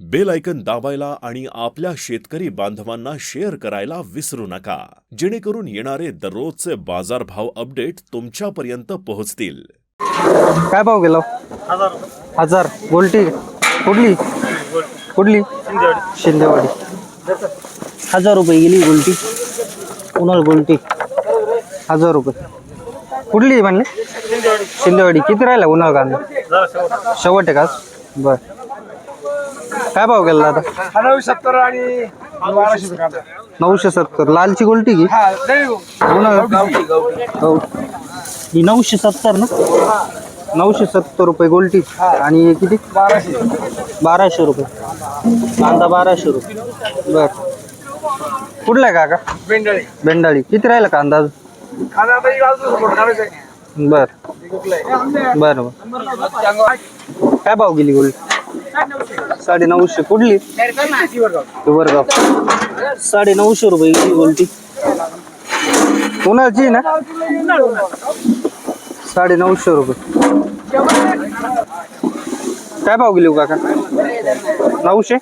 Bell icon दाबायला आणि आपल्या शेतकरी बांधवांना शेअर करायला विसरू नका. जेणेकरून येणारे दररोजचे बाजारभाव अपडेट तुमच्यापर्यंत पोहोचतील. काय भाव गेला? हजार. गोल्टी. कुठली? कुठली? शिंदेवाडी. हजार रुपये गेली गोल्टी. उन्हाळ गोल्टी? हजार रुपये. कुठली म्हणले? शिंदेवाडी. किती राहिला उन्हाळ कांदा? शेवट. आहे का बर. काय भाव गेला दादा नऊ सत्तर आणि बाराशे रुपये. कांदा. नऊशे सत्तर. लालची गोल्टी की? हा, नाही हो. उन्हाळ गावठी, गावठी. हो ही नऊशे सत्तर ना? नऊशे सत्तर रुपये गोल्टी. आणि किती? बाराशे. बाराशे रुपये. कांदा बाराशे रुपये. बर. कुठला आहे काका? बेंडळी. बेंडाळी. किती राहिला कांदा अजून? कांदा आता एक आजूच मोठं काढायचं आहे. बर. कुठलं आहे? बर बर. काय भाव गेली गोल्ड साडे नऊशे कुठली? वरगाव. साडे नऊशे रुपये गेली गोल्टी उन्हाळची ना? साडे नऊशे रुपये. काय भाव गेली हो काका? नऊशे?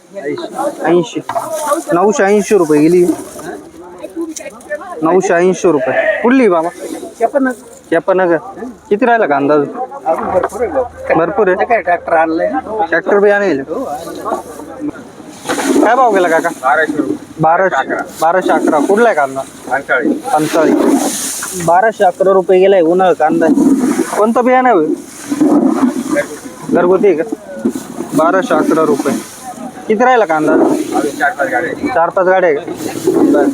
ऐंशी. नऊशे ऐंशी रुपये गेली. नऊशे ऐंशी रुपये. कुठली बाबा? नगर किती राहिला का अंदाज? अजून भरपूर आहे. भरपूर आहे. काय ट्रॅक्टर आणलंय ट्रॅक्टर बी आणेल. काय भाव गेला काका? बाराशे बाराशे बाराशे अकरा. कुठला आहे कांदा? पंचाळीस पंचाळीस बाराशे अकरा रुपये गेलाय उन्हाळा कांदा आहे. कोणतं बियाणं आहे? घरगुती आहे का? बाराशे अकरा रुपये. किती राहिला कांदा? चार पाच गाड्या चार पाच गाड्या आहे का? बरं.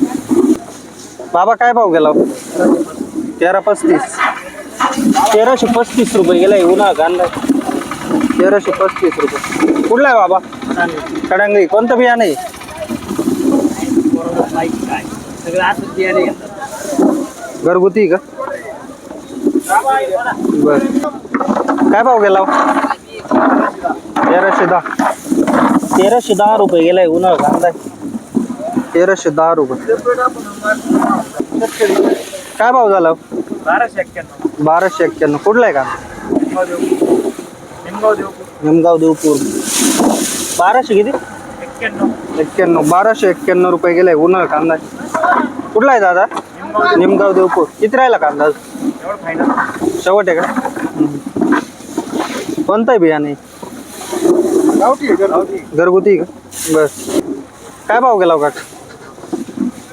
बाबा काय भाव गेला? हो? तेरा पस्तीस. तेराशे पस्तीस रुपये गेलाय उन्हाळा कांदा. तेराशे पस्तीस रुपये. कुठला आहे बाबा? कडांगरी कोणतं बियाणं आहे? घरगुती का? बर. काय भाव गेला? तेराशे दहा. तेराशे दहा रुपये गेलाय उन्हाळा कांदा. तेराशे दहा रुपये. काय भाव झाला? बाराशे एक्क्याण्णव. बाराशे एक्क्याण्णव. कुठला आहे का? निमगाव निमगाव देवपूर. बाराशे किती? एक्क्याण्णव. एक्क्याण्णव बाराशे एक्क्याण्णव रुपये गेले. उन्हाळा कांदा. कुठला आहे दादा? निमगाव देवपूर. किती राहिला कांदा शेवट आहे का? कोणता आहे बियाणे? घरगुती का? बस. काय भाव गेला का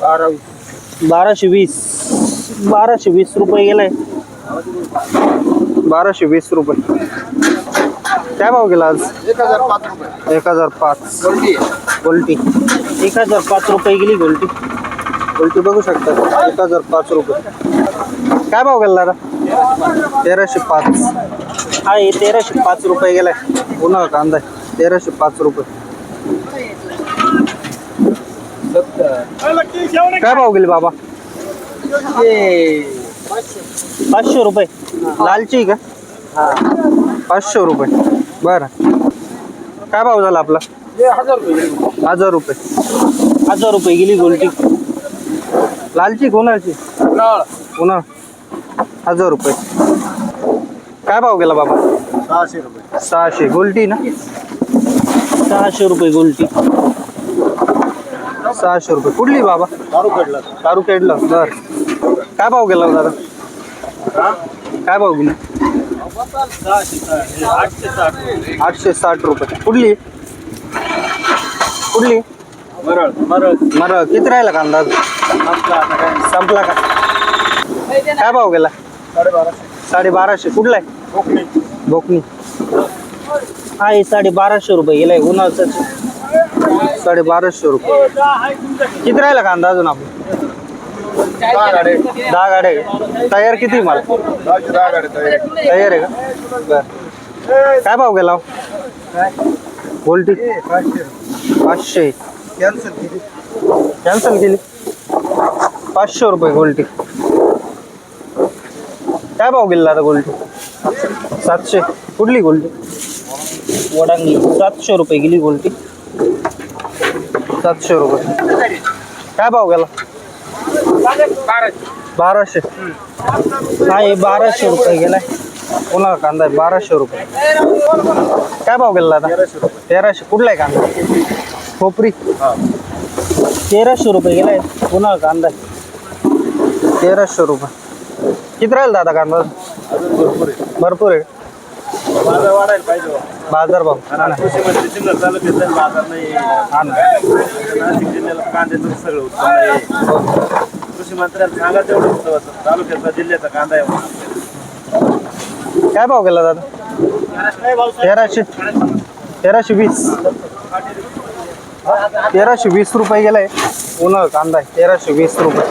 बारा बाराशे वीस. बाराशे वीस रुपये गेलाय बाराशे वीस रुपये. काय भाव गेला आज? एक हजार पाच. रुपये एक हजार पाच गोल्डी आहे. गोल्टी. एक हजार पाच रुपये गेली गोल्टी. गोल्टी बघू शकता. एक हजार पाच रुपये. काय भाव गेला दादा? तेराशे पाच. हा हे तेराशे पाच रुपये गेलाय उन्हाळा कांदा आहे. तेराशे पाच रुपये. काय भाव गेले बाबा? पाचशे रुपये. लालची का? पाचशे रुपये. बरं. काय भाव झाला आपला? हजार रुपये. हजार रुपये गेली गोल्टी लालची कोणाची पुन्हा हजार रुपये. काय भाव गेला बाबा? सहाशे रुपये. सहाशे. गोल्टी ना? सहाशे रुपये गोल्टी सहाशे रुपये. कुठली बाबा? दारू कडला दारू केडलं बर. काय भाव गेला हो? दादा काय भाव गेली? आठशे साठ रुपये. कुठली? कुठली? मरळ. मरळ मर किती राहिला आता काय संपला का? काय भाव गेला? साडे बाराशे कुठला आहे? कोकणी बोकनी हा हे साडे बाराशे रुपये. गेलाय उन्हाळ्याचं साडे बाराशे रुपये. किती राहिला कांदा अजून आपण दहा गाड्या दहा गाड्या आहे. तयार किती माल? दहा गाड्या तयार तयार आहे का? बर. काय भाव गेला हो? गोल्टी पाचशे. कॅन्सल कॅन्सल केली. पाचशे रुपये गोल्टी काय भाव गेला आता गोल्टी सातशे. कुठली गोल्टी वडांगली. सातशे रुपये गेली गोल्टी सातशे रुपये. काय भाव गेला? बाराशे. हा हे बाराशे रुपये गेलाय. पुन्हा कांदा आहे? बाराशे रुपये. काय भाव गेला आता? तेराशे कुठला आहे कांदा? खोपरी. तेराशे रुपये गेलाय. पुन्हा कांदा आहे? तेराशे रुपये. किती राहील दादा कांदा? भरपूर आहे. भरपूर आहे बाजार वाढायला पाहिजे बा. बाजार भाव. हा ना. कृषी मंत्री मंत्र्यांना सांगा तेवढं उत्सवाचं तालुक्याचा जिल्ह्याचा कांदा आहे. म्हणून. काय भाव गेला दादा? तेराशे तेराशे वीस. तेराशे वीस रुपये गेलाय. उन्हाळ कांदा आहे. तेराशे वीस रुपये.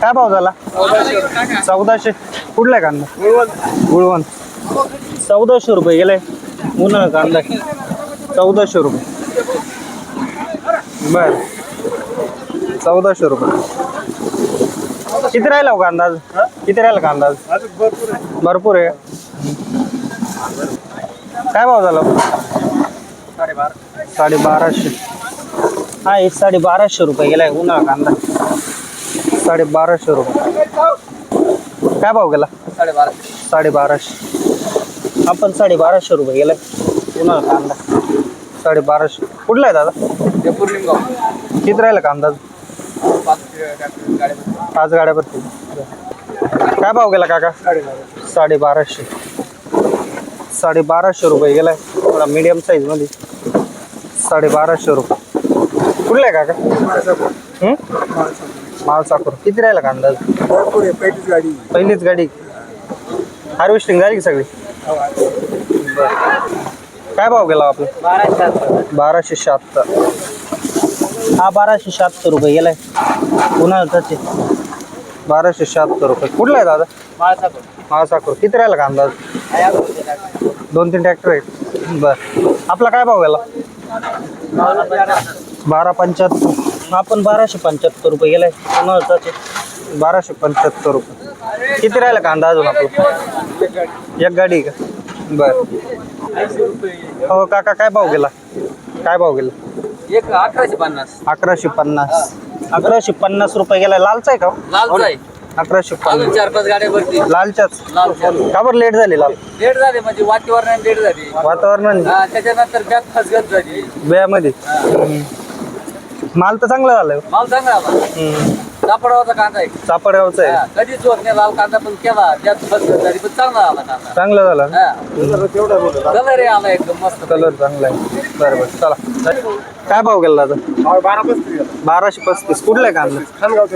काय भाव झाला? चौदाशे. कुठला आहे कांदा? गुळवण चौदाशे रुपये गेलाय. उन्हाळ कांदा आहे. चौदाशे रुपये. बर. चौदाशे रुपये. किती राहिला हो अंदाज आज? किती राहिला का अंदाज भरपूर आहे काय भाव झाला? साडे बाराशे हा एक साडे बाराशे रुपये गेलाय उन्हाळा कांदा. साडे बाराशे रुपये. काय भाव गेला? साडे बाराशे आपण साडे बाराशे रुपये गेलाय उन्हाळा कांदा. साडे बाराशे कुठला आहे दादा? किती राहिला का अंदाज पाच गाड्या भरतील काय भाव गेला काका? साडे बाराशे साडे बाराशे रुपये गेलाय. थोडा मीडियम साईजमध्ये. साडे बाराशे रुपये. कुठला आहे काका? हं? किती राहिला का अंदाज? पहिलीच गाडी. पहिलीच गाडी हार्वेस्टिंग झाली की सगळी? काय भाव गेला आपला? बाराशे शहात्तर. हा बाराशे शहात्तर रुपये गेलाय. उन्हाळ्याचे बाराशे शहात्तर रुपये. कुठला आहे दादा? माळसाखर किती राहिला का अंदाज? दोन तीन ट्रॅक्टर आहेत. बर. आपला काय भाव गेला? बारा पंच्याहत्तर. आपण बाराशे पंच्याहत्तर रुपये गेलाय. उन्हाळ्याचे बाराशे पंच्याहत्तर रुपये. किती राहिला कांदा अजून आपला? एक गाडी का? बर. हो काका काय भाव गेला? काय भाव गेला? एक अकराशे पन्नास. अकराशे पन्नास. अकराशे पन्नास रुपये गेला. लालचा आहे का लाल आहे. अकराशे अजून पन्नास. चार पाच गाड्या भरती लालच्याच? लाल का बरं लेट झाली लाल? लेट झाले म्हणजे वातावरण लेट झाली. वातावरण हा, त्याच्यानंतर बॅग फसगत झाली. बियामध्ये माल तर चांगला झालाय माल चांगला आला. सापडावाचा कांदा आहे. चापड्यावरचा हा, आहे कधीच होत नाही. लाल कांदा पण केला. त्यात फसगत झाली. पण चांगला आला कांदा. चांगला झाला हा. कलर आला एकदम मस्त. कलर चांगला आहे. बरं बरं चला. काय भाव गेला आता? बारा पस्तीस बाराशे पस्तीस. कुठला आहे कांदा? खानगाव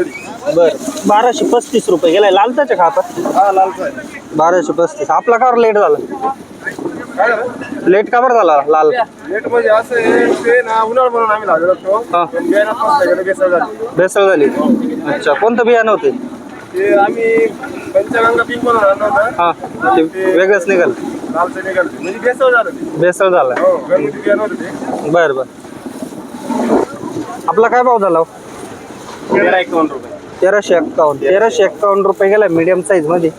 बर. बाराशे पस्तीस रुपये. गेलाय लालताच्या खाता हा लालचा आहे बाराशे पस्तीस. आपला का लेट झाला. काय झालं लेट का बरं झाला लाल? लेट म्हणजे असं आहे ते ना उन्हाळ म्हणून आम्ही लावलेलो हा. पण बियाणं फसलं गेलं बेसळ भेसळ झाली. अच्छा कोणतं बियाणं होते? ते आम्ही पंचगंगा पीक म्हणून आणलं होतं. हा ते वेगळंच निघाल. लालचं निघालं ते. म्हणजे बेसळ झालं ते. भेसळ झाला. हो घरगुती बियाणं होतं ते. बर बर. आपला काय भाव झाला हो? तेरा एकावन्न रुपये. तेराशे एक्कावन्न. तेराशे एक्कावन्न रुपये गेला मीडियम साईजमध्ये.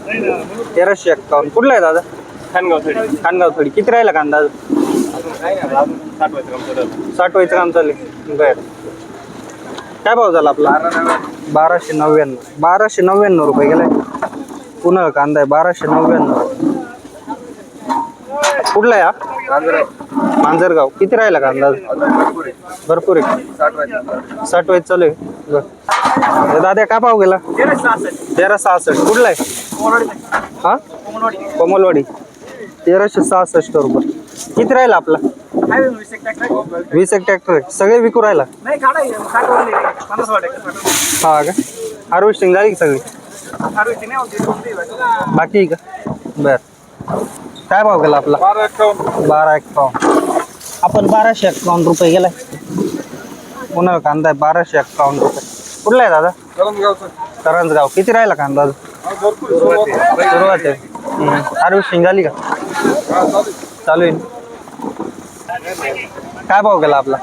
तेराशे एक्कावन्न. कुठला आहे दादा? खानगाव थोडी. खानगाव थोडी. किती राहिला कांदा? अजून? काय नाही. अजून साठवायचं काम चालू आहे. साठवायचं काम चालू आहे. बर. काय भाव झाला आपला? बाराशे नव्याण्णव. बाराशे नव्याण्णव रुपये गेलाय पुन्हा कांदा आहे बाराशे नव्याण्णव. कुठला आहे हा? मांजरगाव. किती राहिला कांदा भरपूर आहे. चालू आहे. साठ वाईट चालू आहे. दादा काय भाव गेला? तेरा सहासष्ट. कुठला आहे? हा? कोमलवाडी. तेराशे सहासष्ट रुपये. किती राहिला आपला? वीस एक एक ट्रॅक्टर सगळे विकू राहिला? नाही काढा हे. पन्नास का. हा हार्वेस्टिंग झाली की सगळी? बाकी आहे का? बर. काय भाव गेला आपला? बारा. बारा एक्कावन्न आपण बाराशे एक्कावन्न रुपये गेलाय. पुन्हा कांदा आहे बाराशे एक्कावन्न रुपये. कुठला आहे दादा. करंजगाव. किती राहिला कांदा अजून? सुरुवात आहे. हार्वेस्टिंग झाली का? चालू आहे. काय भाव गेला आपला?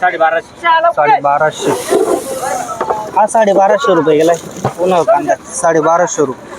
साडे बाराशे हा साडे बाराशे रुपये गेलाय. पुन्हा कांदा? साडे बाराशे रुपये.